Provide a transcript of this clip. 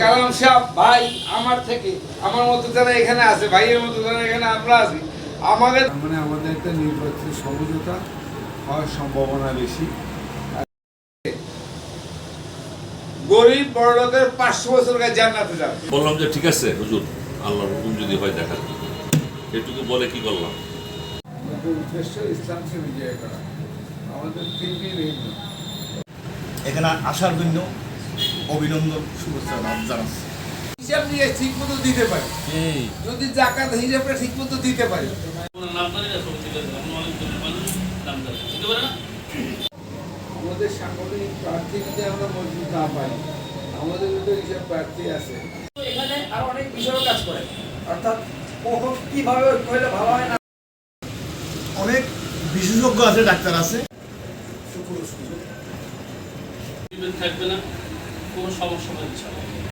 কালাম সাহেব ভাই আমার থেকে আমার মতো যারা এখানে আছে ভাইয়ের মতো যারা এখানে আমরা আছি আমাদের মানে আমাদের একটা নির্বাচনী সমঝোতা হওয়ার সম্ভাবনা বেশি। গরিব বড় লোকের পাঁচশো বছর জান্নাতে যাবে। বললাম যে ঠিক আছে হুজুর আল্লাহর হুকুম যদি হয় দেখা এটুকু বলে কি করলাম? উদ্দেশ্য ইসলামকে বিজয় করা। আমাদের তিনটি এখানে আসার জন্য অভিনন্দন শুভেচ্ছা জানাচ্ছি। হিসাব নিয়ে ঠিক মতো দিতে পারি। যদি জাকাত হিসাবটা ঠিক মতো দিতে পারি। আমাদের সাংগঠনিক প্রার্থী যদি আমরা মজবুত না পাই আমাদের যদি হিসাব প্রার্থী আছে। এখানে আরও অনেক বিষয় কাজ করে। অর্থাৎ কখন কীভাবে হলে ভালো হয় না? অনেক বিশেষজ্ঞ আছে ডাক্তার আছে। থাকবে না। কোনো সমস্যা হচ্ছে না